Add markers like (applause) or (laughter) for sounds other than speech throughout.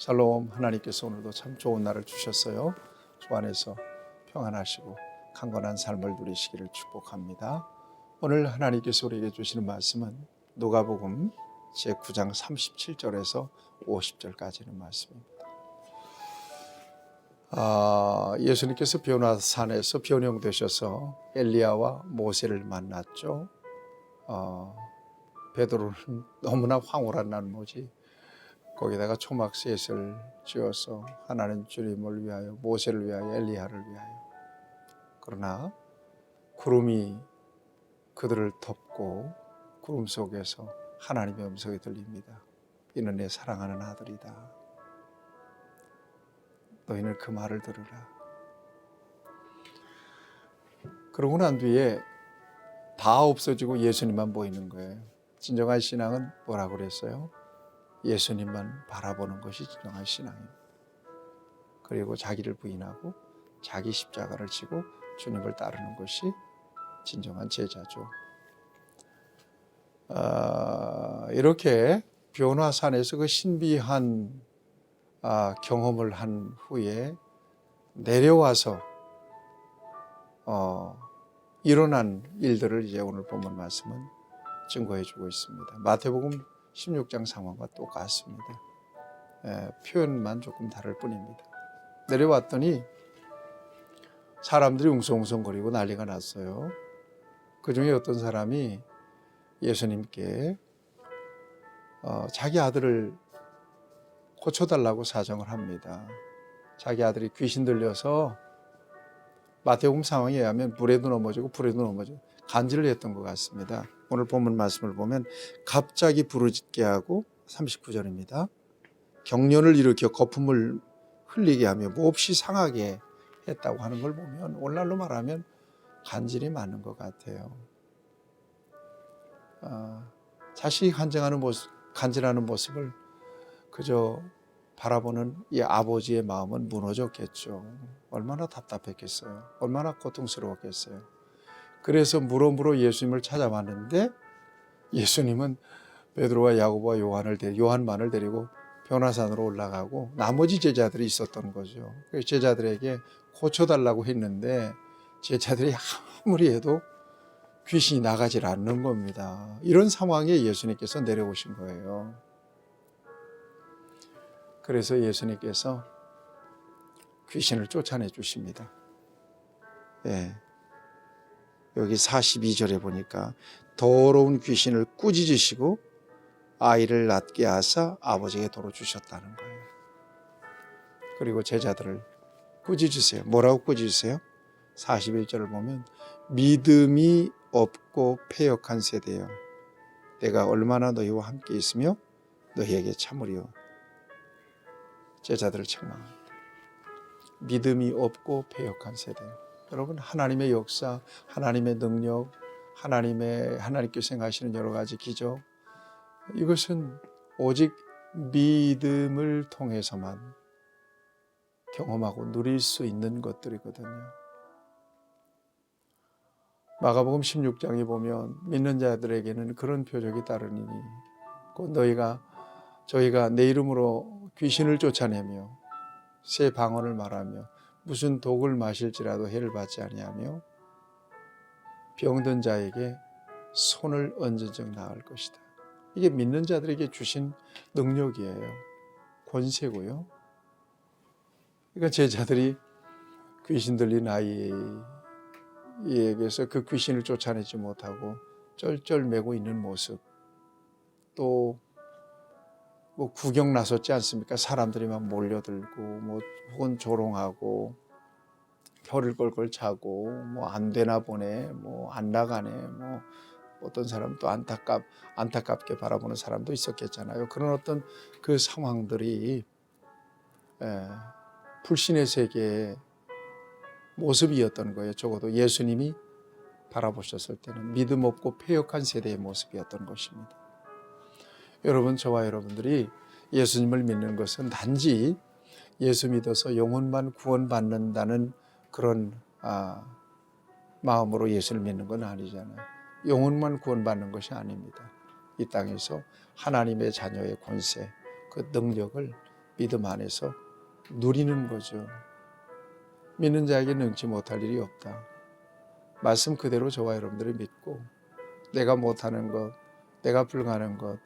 샬롬 하나님께서 오늘도 참 좋은 날을 주셨어요. 주 안에서 평안하시고 강건한 삶을 누리시기를 축복합니다. 오늘 하나님께서 우리에게 주시는 말씀은 누가복음 제 9장 37절에서 50절까지는 말씀입니다. 아, 예수님께서 변화산에서 변형되셔서 엘리야와 모세를 만났죠. 어, 베드로는 너무나 황홀한 나머지 거기다가 초막셋을 지어서 하나는 주님을 위하여 모세를 위하여 엘리야를 위하여 그러나 구름이 그들을 덮고 구름 속에서 하나님의 음성이 들립니다. 이는 내 사랑하는 아들이다. 너희는 그 말을 들으라. 그러고 난 뒤에 다 없어지고 예수님만 보이는 거예요. 진정한 신앙은 뭐라고 그랬어요? 예수님만 바라보는 것이 진정한 신앙입니다. 그리고 자기를 부인하고 자기 십자가를 지고 주님을 따르는 것이 진정한 제자죠. 아, 이렇게 변화산에서 그 신비한 아, 경험을 한 후에 내려와서 어, 일어난 일들을 이제 오늘 본문 말씀은 증거해 주고 있습니다. 마태복음 16장 상황과 똑같습니다. 예, 표현만 조금 다를 뿐입니다. 내려왔더니 사람들이 웅성웅성거리고 난리가 났어요. 그 중에 어떤 사람이 예수님께 어, 자기 아들을 고쳐달라고 사정을 합니다. 자기 아들이 귀신 들려서 마태복음 상황에 의하면 불에도 넘어지고 불에도 넘어지고 간질을 했던 것 같습니다. 오늘 본문 말씀을 보면 갑자기 부르짖게 하고 39절입니다. 경련을 일으켜 거품을 흘리게 하며 몹시 상하게 했다고 하는 걸 보면 오늘날로 말하면 간질이 많은 것 같아요. 아, 자식이 간증하는 모습, 간질하는 모습을 그저 바라보는 이 아버지의 마음은 무너졌겠죠. 얼마나 답답했겠어요. 얼마나 고통스러웠겠어요. 그래서 물어물어 예수님을 찾아왔는데 예수님은 베드로와 야고보와 요한을 데 요한만을 데리고 변화산으로 올라가고 나머지 제자들이 있었던 거죠. 그 제자들에게 고쳐달라고 했는데 제자들이 아무리 해도 귀신이 나가질 않는 겁니다. 이런 상황에 예수님께서 내려오신 거예요. 그래서 예수님께서 귀신을 쫓아내 주십니다. 예. 여기 42절에 보니까 더러운 귀신을 꾸짖으시고 아이를 낳게 하사 아버지에게 도로 주셨다는 거예요. 그리고 제자들을 꾸짖으세요. 뭐라고 꾸짖으세요? 41절을 보면 믿음이 없고 패역한 세대여 내가 얼마나 너희와 함께 있으며 너희에게 참으리요 제자들을 책망합니다. 믿음이 없고 패역한 세대. 여러분 하나님의 역사, 하나님의 능력, 하나님의 하나님께서 행하시는 여러 가지 기적 이것은 오직 믿음을 통해서만 경험하고 누릴 수 있는 것들이거든요. 마가복음 16장에 보면 믿는 자들에게는 그런 표적이 따르니 곧 너희가 저희가 내 이름으로 귀신을 쫓아내며 새 방언을 말하며 무슨 독을 마실지라도 해를 받지 아니하며 병든 자에게 손을 얹은 적 나을 것이다. 이게 믿는 자들에게 주신 능력이에요. 권세고요. 그러니까 제자들이 귀신 들린 아이에게서 그 귀신을 쫓아내지 못하고 쩔쩔매고 있는 모습 또 뭐 구경 나섰지 않습니까? 사람들이 막 몰려들고 뭐 혹은 조롱하고 혀를 꼴꼴 차고 뭐 안 되나 보네 뭐 안 나가네 뭐 어떤 사람 또 안타깝 안타깝게 바라보는 사람도 있었겠잖아요. 그런 어떤 그 상황들이 에, 불신의 세계의 모습이었던 거예요. 적어도 예수님이 바라보셨을 때는 믿음 없고 패역한 세대의 모습이었던 것입니다. 여러분 저와 여러분들이 예수님을 믿는 것은 단지 예수 믿어서 영혼만 구원받는다는 그런 아, 마음으로 예수를 믿는 건 아니잖아요. 영혼만 구원받는 것이 아닙니다. 이 땅에서 하나님의 자녀의 권세, 그 능력을 믿음 안에서 누리는 거죠. 믿는 자에게 능치 못할 일이 없다. 말씀 그대로 저와 여러분들이 믿고 내가 못하는 것, 내가 불가능한 것,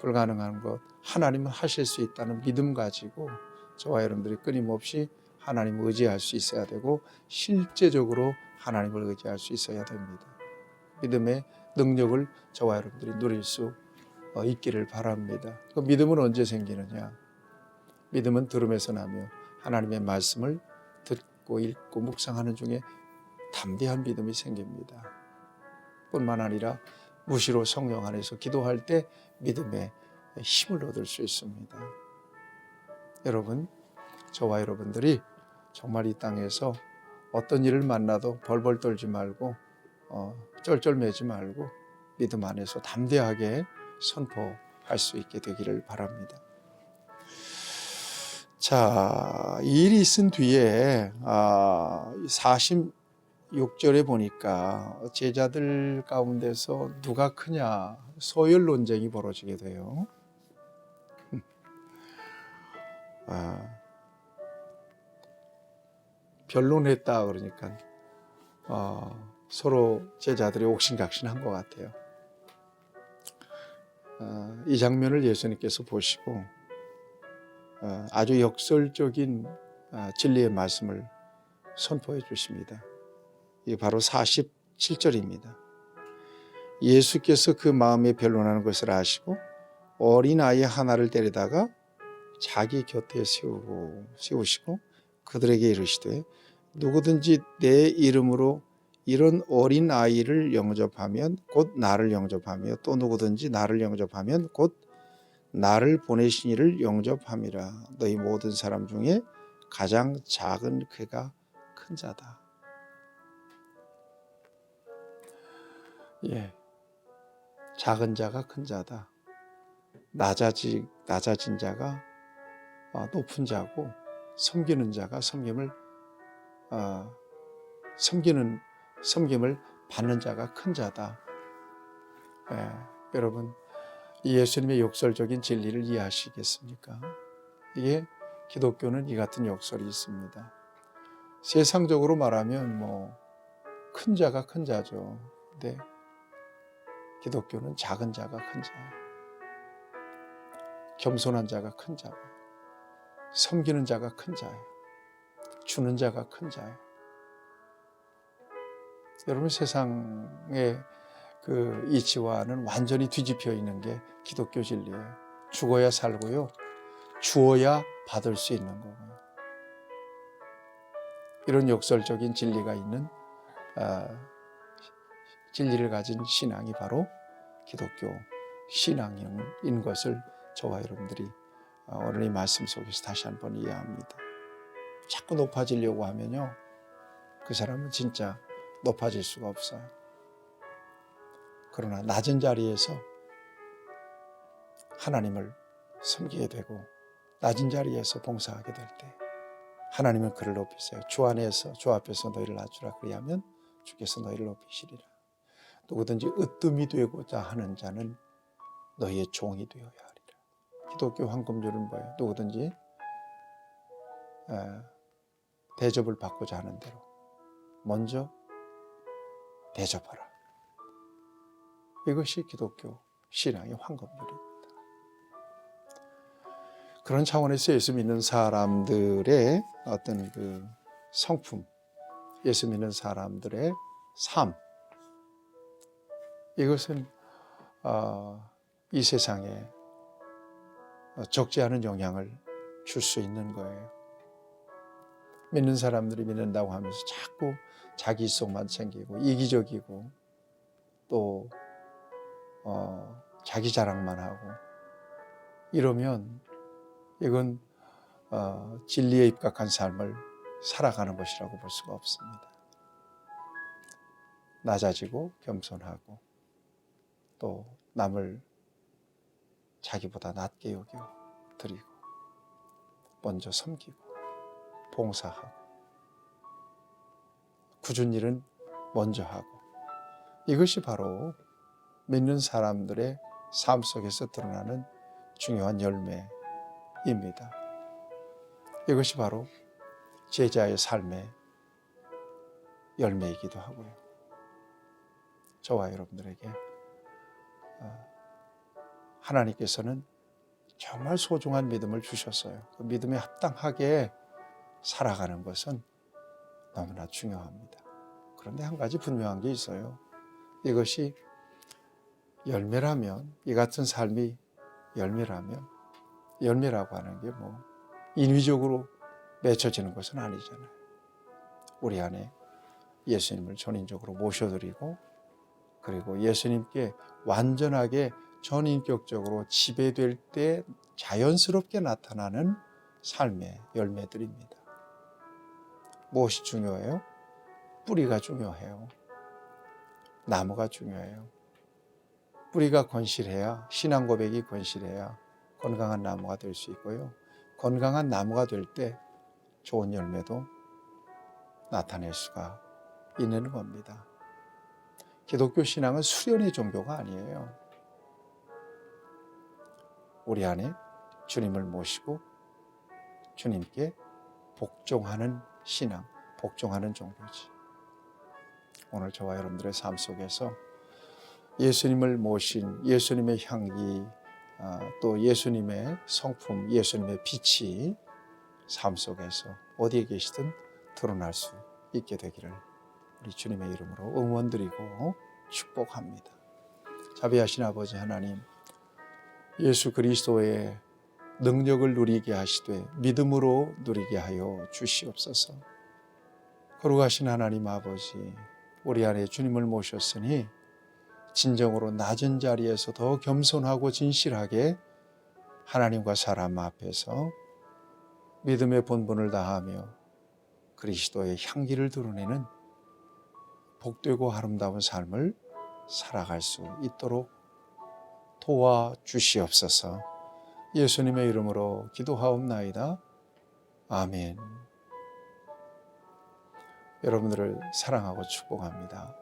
불가능한 것 하나님은 하실 수 있다는 믿음 가지고 저와 여러분들이 끊임없이 하나님을 의지할 수 있어야 되고 실제적으로 하나님을 의지할 수 있어야 됩니다. 믿음의 능력을 저와 여러분들이 누릴 수 어, 있기를 바랍니다. 그 믿음은 언제 생기느냐? 믿음은 들음에서 나며 하나님의 말씀을 듣고 읽고 묵상하는 중에 담대한 믿음이 생깁니다. 뿐만 아니라 무시로 성령 안에서 기도할 때 믿음의 힘을 얻을 수 있습니다. 여러분, 저와 여러분들이 정말 이 땅에서 어떤 일을 만나도 벌벌 떨지 말고 어, 쩔쩔매지 말고 믿음 안에서 담대하게 선포할 수 있게 되기를 바랍니다. 자, 이 일이 있은 뒤에 아, 46절에 보니까 제자들 가운데서 누가 크냐 소열 논쟁이 벌어지게 돼요. (laughs) 아, 변론했다 그러니까 어, 서로 제자들이 옥신각신한 것 같아요. 어, 이 장면을 예수님께서 보시고 어, 아주 역설적인 어, 진리의 말씀을 선포해 주십니다. 이게 바로 47절입니다. 예수께서 그 마음에 변론하는 것을 아시고 어린 아이 하나를 데려다가 자기 곁에 세우고 세우시고 그들에게 이르시되 누구든지 내 이름으로 이런 어린 아이를 영접하면 곧 나를 영접하며 또 누구든지 나를 영접하면 곧 나를 보내신 이를 영접함이라 너희 모든 사람 중에 가장 작은 그가 큰 자다. 예. 작은 자가 큰 자다. 낮아지 낮아진 자가 어, 높은 자고 섬기는 자가 섬김을 어, 섬기는 섬김을 받는 자가 큰 자다. 예, 여러분 이 예수님의 역설적인 진리를 이해하시겠습니까? 이게 기독교는 이 같은 역설이 있습니다. 세상적으로 말하면 뭐 큰 자가 큰 자죠. 근데 기독교는 작은 자가 큰 자예요. 겸손한 자가 큰 자고 섬기는 자가 큰 자예요. 주는 자가 큰 자예요. 여러분 세상의 그 이치와는 완전히 뒤집혀 있는 게 기독교 진리예요. 죽어야 살고요. 주어야 받을 수 있는 거고요. 이런 역설적인 진리가 있는 아, 진리를 가진 신앙이 바로 기독교 신앙인 것을 저와 여러분들이 어, 오늘 이 말씀 속에서 다시 한번 이해합니다. 자꾸 높아지려고 하면요. 그 사람은 진짜 높아질 수가 없어요. 그러나 낮은 자리에서 하나님을 섬기게 되고 낮은 자리에서 봉사하게 될 때 하나님은 그를 높이세요. 주 안에서 주 앞에서 너희를 낮추라 그리하면 주께서 너희를 높이시리라. 누구든지 으뜸이 되고자 하는 자는 너희의 종이 되어야 하리라. 기독교 황금줄은 뭐예요? 누구든지 대접을 받고자 하는 대로 먼저 대접하라. 이것이 기독교 신앙의 황금줄입니다. 그런 차원에서 예수 믿는 사람들의 어떤 그 성품, 예수 믿는 사람들의 삶, 이것은 어, 이 세상에 적지 않은 영향을 줄 수 있는 거예요. 믿는 사람들이 믿는다고 하면서 자꾸 자기 속만 챙기고 이기적이고 또 어, 자기 자랑만 하고 이러면 이건 어, 진리에 입각한 삶을 살아가는 것이라고 볼 수가 없습니다. 낮아지고 겸손하고 또 남을 자기보다 낮게 여겨 드리고 먼저 섬기고 봉사하고 굳은 일은 먼저 하고 이것이 바로 믿는 사람들의 삶 속에서 드러나는 중요한 열매입니다. 이것이 바로 제자의 삶의 열매이기도 하고요. 저와 여러분들에게 어, 하나님께서는 정말 소중한 믿음을 주셨어요. 그 믿음에 합당하게 살아가는 것은 너무나 중요합니다. 그런데 한 가지 분명한 게 있어요. 이것이 열매라면, 이 같은 삶이 열매라면, 열매라고 하는 게 뭐, 인위적으로 맺혀지는 것은 아니잖아요. 우리 안에 예수님을 전인적으로 모셔드리고, 그리고 예수님께 완전하게 전인격적으로 지배될 때 자연스럽게 나타나는 삶의 열매들입니다. 무엇이 중요해요? 뿌리가 중요해요. 나무가 중요해요. 뿌리가 건실해야 신앙 고백이 건실해야 건강한 나무가 될 수 있고요. 건강한 나무가 될 때 좋은 열매도 나타낼 수가 있는 겁니다. 기독교 신앙은 수련의 종교가 아니에요. 우리 안에 주님을 모시고 주님께 복종하는 신앙, 복종하는 종교지. 오늘 저와 여러분들의 삶 속에서 예수님을 모신 예수님의 향기, 아, 또 예수님의 성품, 예수님의 빛이 삶 속에서 어디에 계시든 드러날 수 있게 되기를 우리 주님의 이름으로 응원드리고 축복합니다. 자비하신 아버지 하나님, 예수 그리스도의 능력을 누리게 하시되 믿음으로 누리게 하여 주시옵소서. 거룩하신 하나님 아버지, 우리 안에 주님을 모셨으니 진정으로 낮은 자리에서 더 겸손하고 진실하게 하나님과 사람 앞에서 믿음의 본분을 다하며 그리스도의 향기를 드러내는 복되고 아름다운 삶을 살아갈 수 있도록 도와 주시옵소서. 예수님의 이름으로 기도하옵나이다. 아멘. 여러분들을 사랑하고 축복합니다.